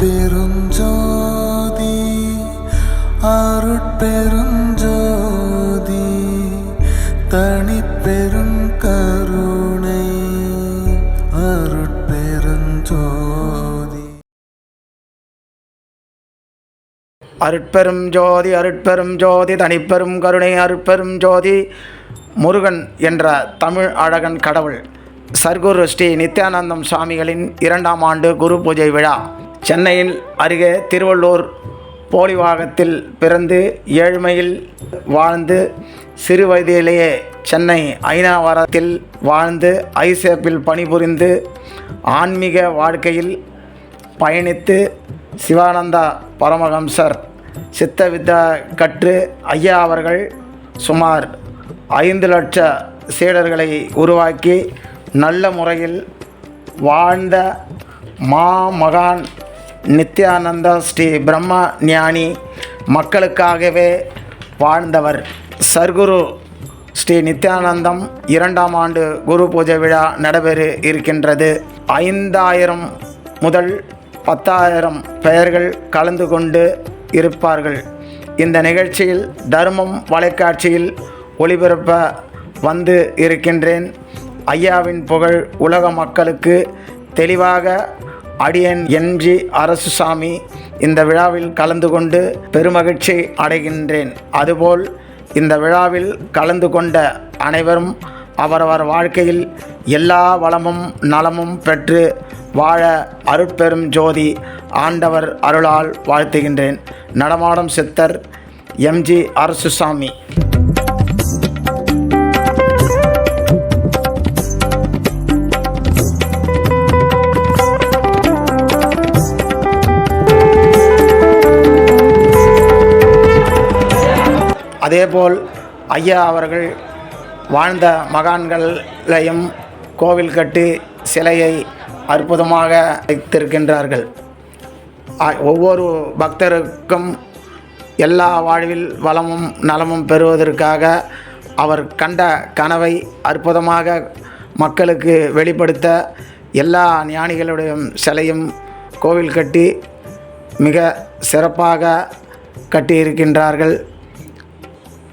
பெருஞ்சோதி அருட்பெருஞ்சோதி தனிப்பெரும் கருணை அருட்பெருஞ்சோதி. அருட்பெரும் ஜோதி அருட்பெரும் ஜோதி தனிப்பெரும் கருணை அருட்பெரும் ஜோதி முருகன் என்ற தமிழ் அழகன் கடவுள். சர்க்குரு ஸ்ரீ நித்யானந்தம் சுவாமிகளின் இரண்டாம் ஆண்டு குரு பூஜை விழா. சென்னையில் அருகே திருவள்ளூர் போலிவாகத்தில் பிறந்து ஏழ்மையில் வாழ்ந்து சிறு வயதிலேயே சென்னை ஐநாவரத்தில் வாழ்ந்து ஐசேப்பில் பணிபுரிந்து ஆன்மீக வாழ்க்கையில் பயணித்து சிவானந்தா பரமஹம்சர் சித்த வித்தா கற்று ஐயா அவர்கள் சுமார் ஐந்து லட்ச சீடர்களை உருவாக்கி நல்ல முறையில் வாழ்ந்த மா மகான் நித்யானந்தா ஸ்ரீ பிரம்ம ஞானி மக்களுக்காகவே வாழ்ந்தவர் சர்க்குரு ஸ்ரீ நித்யானந்தம் இரண்டாம் ஆண்டு குரு பூஜை விழா நடைபெற இருக்கின்றது. ஐந்தாயிரம் முதல் பத்தாயிரம் பெயர்கள் கலந்து கொண்டு இருப்பார்கள். இந்த நிகழ்ச்சியில் தர்மம் வலைக்காட்சியில் ஒளிபரப்ப வந்து இருக்கின்றேன். ஐயாவின் புகழ் உலக மக்களுக்கு தெளிவாக அடியன் என்ஜி அரசுசாமி இந்த விழாவில் கலந்து கொண்டு பெருமகிழ்ச்சி அடைகின்றேன். அதுபோல் இந்த விழாவில் கலந்து கொண்ட அனைவரும் அவரவர் வாழ்க்கையில் எல்லா வளமும் நலமும் பெற்று வாழ அருட்பெரும் ஜோதி ஆண்டவர் அருளால் வாழ்த்துகின்றேன். நடமாடும் சித்தர் எம்ஜி அரசுசாமி. அதேபோல் ஐயா அவர்கள் வாழ்ந்த மகான்களையும் கோவில் கட்டி சிலையை அற்புதமாக வைத்திருக்கின்றார்கள். ஒவ்வொரு பக்தருக்கும் எல்லா வாழ்வில் வளமும் நலமும் பெறுவதற்காக அவர் கண்ட கனவை அற்புதமாக மக்களுக்கு வெளிப்படுத்த எல்லா ஞானிகளுடைய சிலையும் கோவில் கட்டி மிக சிறப்பாக கட்டியிருக்கின்றார்கள்.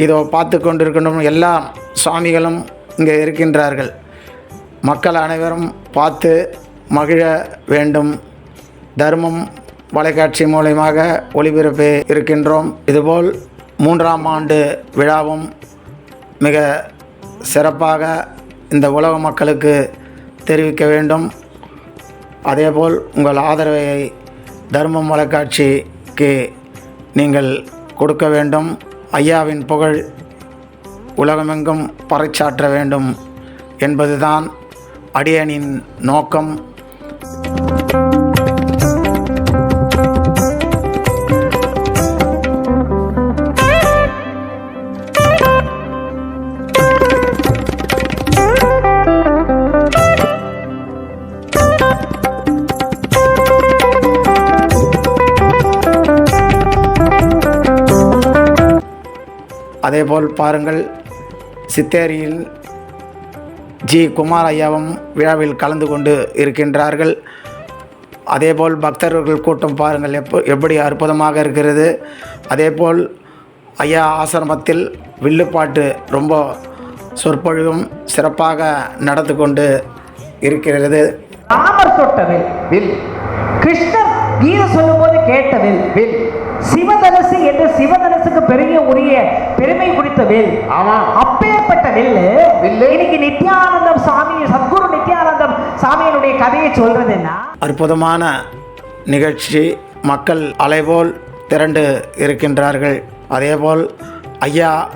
இதோ பார்த்து கொண்டிருக்கணும் எல்லா சுவாமிகளும் இங்கே இருக்கின்றார்கள். மக்கள் அனைவரும் பார்த்து மகிழ வேண்டும். தர்மம் வலைக்காட்சி மூலயமாக ஒளிபரப்பி இருக்கின்றோம். இதுபோல் மூன்றாம் ஆண்டு விழாவும் மிக சிறப்பாக இந்த உலக மக்களுக்கு தெரிவிக்க வேண்டும். அதேபோல் உங்கள் ஆதரவை தர்மம் வலைக்காட்சிக்கு நீங்கள் கொடுக்க வேண்டும். ஐயாவின் புகழ் உலகமெங்கும் பறைச்சாற்ற வேண்டும் என்பதுதான் அடியனின் நோக்கம். அதேபோல் பாருங்கள் சித்தேரியில் ஜி. குமார் ஐயாவும் விழாவில் கலந்து கொண்டு இருக்கின்றார்கள். அதேபோல் பக்தர்கள் கூட்டம் பாருங்கள் எப்போ எப்படி அற்புதமாக இருக்கிறது. அதேபோல் ஐயா ஆசிரமத்தில் வில்லுப்பாட்டு ரொம்ப சொற்பொழிவும் சிறப்பாக நடந்து கொண்டு இருக்கிறது. ராமர் தொட்டவில் வில். கிருஷ்ணர் கீதை சொல்லும்போது கேட்டவில் வில். சிவ சிவதனுசுக்கு பெரிய உரிய பெருமை குறித்த வில். ஆமா. அப்பேற்பட்ட வில்லு. வில்லு. இன்னைக்கு நித்யானந்தம் சாமி சத்குரு நித்யானந்தம் சாமியினுடைய கதையை சொல்றதுன்னா? அற்புதமான நிகழ்ச்சி. மக்கள் அலைபோல் திரண்டு இருக்கின்றார்கள். அதேபோல் ஐயா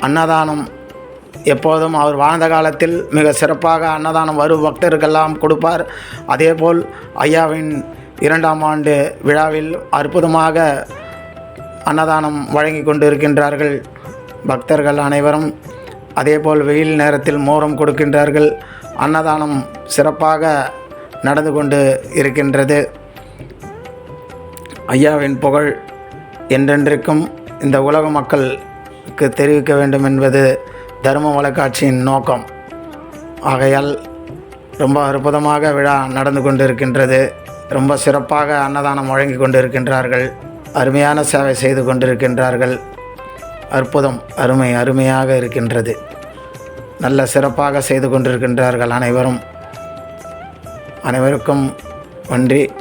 அன்னதானம் எப்போதும் அவர் வாழ்ந்த காலத்தில் மிக சிறப்பாக அன்னதானம் வரும் பக்தருக்கெல்லாம் கொடுப்பார். அதேபோல் ஐயாவின் இரண்டாம் ஆண்டு விழாவில் அற்புதமாக அன்னதானம் வழங்கி கொண்டு இருக்கின்றார்கள் பக்தர்கள் அனைவரும் அதேபோல் வெயில் நேரத்தில் மோரம் கொடுக்கின்றார்கள். அன்னதானம் சிறப்பாக நடந்து கொண்டு இருக்கின்றது. ஐயாவின் புகழ் என்றென்றைக்கும் இந்த உலக மக்களுக்கு தெரிவிக்க வேண்டும் என்பது தர்ம வழக்காட்சியின் நோக்கம். ஆகையால் ரொம்ப அற்புதமாக விழா நடந்து கொண்டிருக்கின்றது. ரொம்ப சிறப்பாக அன்னதானம் வழங்கி கொண்டிருக்கின்றார்கள். அருமையான சேவை செய்து கொண்டிருக்கின்றார்கள். அற்புதம் அருமை அருமையாக இருக்கின்றது. நல்ல சிறப்பாக செய்து கொண்டிருக்கின்றார்கள் அனைவரும். அனைவருக்கும் நன்றி.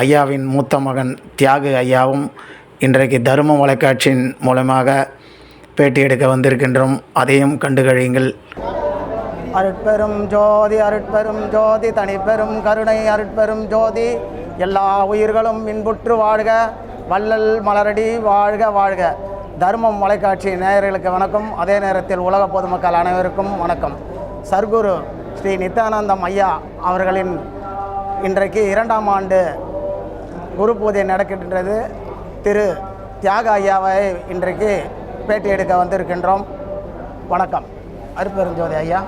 ஐயாவின் மூத்த மகன் தியாகு ஐயாவும் இன்றைக்கு தரும வலைக்காட்சியின் மூலமாக பேட்டி எடுக்க வந்திருக்கின்றோம். அதையும் கண்டுகழியுங்கள் அருட்பெரும் ஜோதி அருட்பெரும் ஜோதி தனிப்பெரும் கருணை அருட்பெரும் ஜோதி எல்லா உயிர்களும் இன்புற்று வாழ்க வள்ளல் மலரடி வாழ்க வாழ்க. தர்மம் மலைக்காட்சி நேயர்களுக்கு வணக்கம். அதே நேரத்தில் உலக பொதுமக்கள் அனைவருக்கும் வணக்கம். சர்க்குரு ஸ்ரீ நித்யானந்தம் ஐயா அவர்களின் இன்றைக்கு இரண்டாம் ஆண்டு குரு பூஜை நடக்கின்றது. திரு தியாக ஐயாவை இன்றைக்கு பேட்டி எடுக்க வந்திருக்கின்றோம். வணக்கம். அருப்பெருஞ்சோதி ஐயா.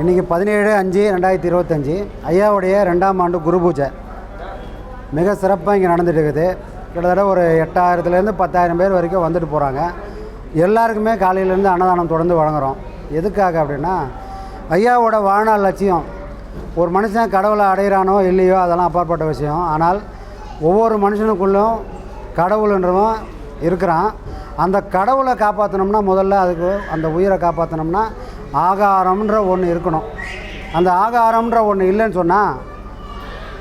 இன்றைக்கி பதினேழு அஞ்சு ரெண்டாயிரத்தி இருபத்தஞ்சி ஐயாவுடைய ரெண்டாம் ஆண்டு குரு பூஜை மிக சிறப்பாக இங்கே நடந்துட்டு இருக்குது கிட்டத்தட்ட ஒரு எட்டாயிரத்துலேருந்து பத்தாயிரம் பேர் வரைக்கும் வந்துட்டு போகிறாங்க எல்லாருக்குமே காலையிலேருந்து அன்னதானம் தொடர்ந்து வழங்குறோம். எதுக்காக அப்படின்னா ஐயாவோட வாழ்நாள் லட்சியம் ஒரு மனுஷன் கடவுளை அடையிறானோ இல்லையோ அதெல்லாம் அப்பாற்பட்ட விஷயம். ஆனால் ஒவ்வொரு மனுஷனுக்குள்ளும் கடவுளுன்றவன் இருக்கிறான். அந்த கடவுளை காப்பாற்றணும்னா முதல்ல அதுக்கு அந்த உயிரை காப்பாற்றணும்னா ஆகாரம்ன்ற ஒன்று இருக்கணும். அந்த ஆகாரம்ன்ற ஒன்று இல்லைன்னு சொன்னால்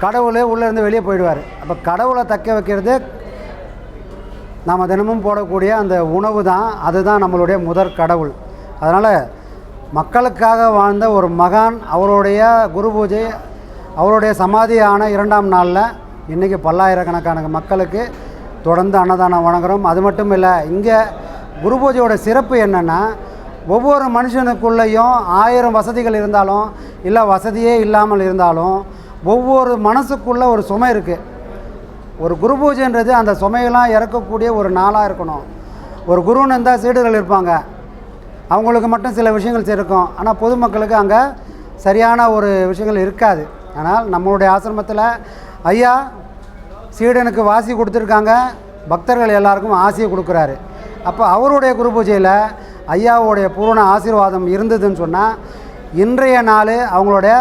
கடவுளே உள்ளேருந்து வெளியே போயிடுவார். அப்போ கடவுளை தக்க வைக்கிறது நாம் தினமும் போடக்கூடிய அந்த உணவு தான் அதுதான் நம்மளுடைய முதற் கடவுள். அதனால் மக்களுக்காக வாழ்ந்த ஒரு மகான் அவருடைய குரு பூஜை அவருடைய சமாதியான இரண்டாம் நாளில் இன்றைக்கி பல்லாயிரக்கணக்கான மக்களுக்கு தொடர்ந்து அன்னதானம் வழங்குகிறோம் அது மட்டும் இல்லை இங்கே குரு பூஜையோட சிறப்பு என்னென்னா ஒவ்வொரு மனுஷனுக்குள்ளேயும் ஆயிரம் வசதிகள் இருந்தாலும் இல்லை வசதியே இல்லாமல் இருந்தாலும் ஒவ்வொரு மனசுக்குள்ளே ஒரு சுமை இருக்குது ஒரு குரு பூஜைன்றது அந்த சுமையெல்லாம் இறக்கக்கூடிய ஒரு நாளாக இருக்கணும். ஒரு குருன்னு இருந்தால் சீடர்கள் இருப்பாங்க. அவங்களுக்கு மட்டும் சில விஷயங்கள் இருக்கும் ஆனால் பொதுமக்களுக்கு அங்கே சரியான ஒரு விஷயங்கள் இருக்காது. ஆனால் நம்மளுடைய ஆசிரமத்தில் ஐயா சீடனுக்கு வாசி கொடுத்துருக்காங்க. பக்தர்கள் எல்லாருக்கும் ஆசையை கொடுக்குறாரு. அப்போ அவருடைய குரு பூஜையில் ஐயாவுடைய பூரண ஆசீர்வாதம் இருந்ததுன்னு சொன்னால் இன்றைய நாள் அவங்களுடைய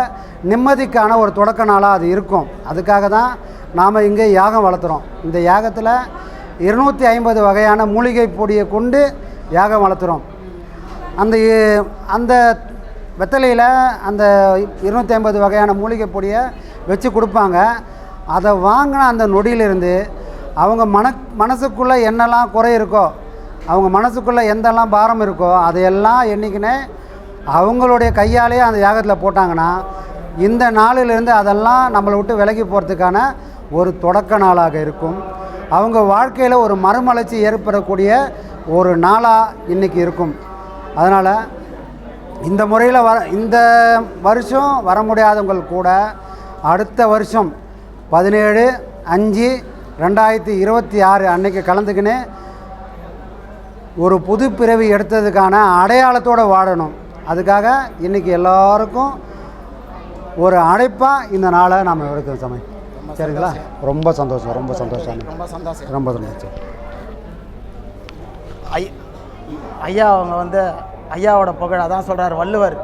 நிம்மதிக்கான ஒரு தொடக்க நாளாக அது இருக்கும். அதுக்காக தான் நாம் இங்கே யாகம் வளர்த்துறோம். இந்த யாகத்தில் இருநூற்றி ஐம்பது வகையான மூலிகை பொடியை கொண்டு யாகம் வளர்த்துறோம். அந்த அந்த வெத்தலையில் அந்த இருநூற்றி ஐம்பது வகையான மூலிகை பொடியை வச்சு கொடுப்பாங்க. அதை வாங்கின அந்த நொடியிலிருந்து அவங்க மன மனசுக்குள்ளே என்னெல்லாம் குறை இருக்கோ அவங்க மனசுக்குள்ளே எந்தெல்லாம் பாரம் இருக்கோ அதையெல்லாம் என்றைக்குனே அவங்களுடைய கையாலேயே அந்த யாகத்தில் போட்டாங்கன்னா இந்த நாளிலிருந்து அதெல்லாம் நம்மளை விட்டு விலகி போகிறதுக்கான ஒரு தொடக்க நாளாக இருக்கும். அவங்க வாழ்க்கையில் ஒரு மறுமலர்ச்சி ஏற்படக்கூடிய ஒரு நாளாக இன்றைக்கி இருக்கும். அதனால் இந்த முறையில் வர இந்த வருஷம் வர முடியாதவங்க கூட அடுத்த வருஷம் பதினேழு அஞ்சு ரெண்டாயிரத்தி இருபத்தி ஆறு அன்னைக்கு கலந்துக்கின்னு ஒரு புது பிறவி எடுத்ததுக்கான அடையாளத்தோடு வாழணும். அதுக்காக இன்றைக்கி எல்லாருக்கும் ஒரு அழைப்பாக இந்த நாளை நாம் எடுக்கிறோம் சமயம் சரிங்களா? ரொம்ப சந்தோஷம் ரொம்ப சந்தோஷம் ரொம்ப சந்தோஷம். ரொம்ப சந்தோஷம். ஐயா அவங்க வந்து ஐயாவோட புகழ் அதான் சொல்கிறார் வள்ளுவர்.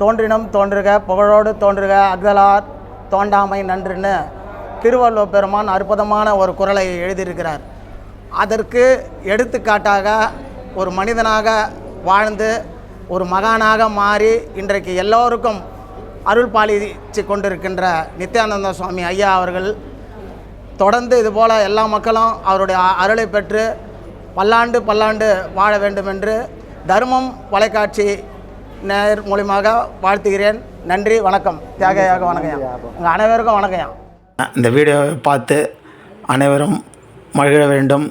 தோன்றினம் தோன்றுக புகழோடு தோன்றுக அகலார் தோண்டாமை நன்றுன்னு திருவள்ளுவர் பெருமான் அற்புதமான ஒரு குரலை எழுதியிருக்கிறார். அதற்கு எடுத்துக்காட்டாக ஒரு மனிதனாக வாழ்ந்து ஒரு மகானாக மாறி இன்றைக்கு எல்லோருக்கும் அருள் பாலிச்சு கொண்டிருக்கின்ற நித்யானந்த சுவாமி ஐயா அவர்கள் தொடர்ந்து இதுபோல் எல்லா மக்களும் அவருடைய அருளை பெற்று பல்லாண்டு பல்லாண்டு வாழ வேண்டும் என்று தர்மம் தொலைக்காட்சி நேர் மூலியமாக வாழ்த்துகிறேன். நன்றி வணக்கம். தியாகையாக வணக்கம். உங்கள் அனைவருக்கும் வணக்கம். இந்த வீடியோவை பார்த்து அனைவரும் மகிழ வேண்டும்.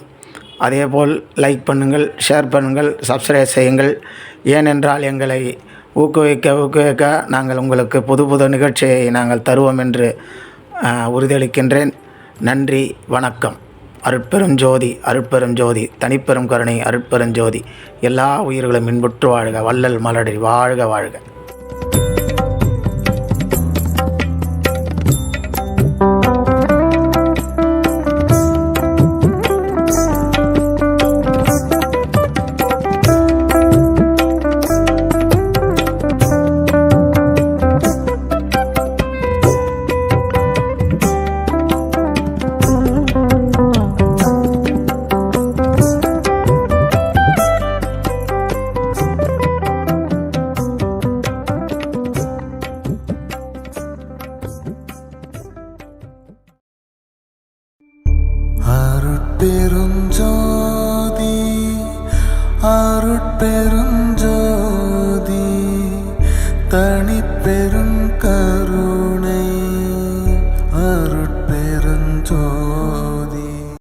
அதேபோல் லைக் பண்ணுங்கள் ஷேர் பண்ணுங்கள் சப்ஸ்கிரைப் செய்யுங்கள். ஏனென்றால் எங்களை ஊக்குவிக்க ஊக்குவிக்க நாங்கள் உங்களுக்கு புது புது நிகழ்ச்சியை நாங்கள் தருவோம் என்று உறுதியளிக்கின்றேன். நன்றி வணக்கம். அருட்பெரும் ஜோதி அருட்பெரும் ஜோதி தனிப்பெரும் கருணை அருட்பெரும் ஜோதி. எல்லா உயிர்களும் இன்புற்று வாழ்க வள்ளல் மலடி வாழ்க வாழ்க. little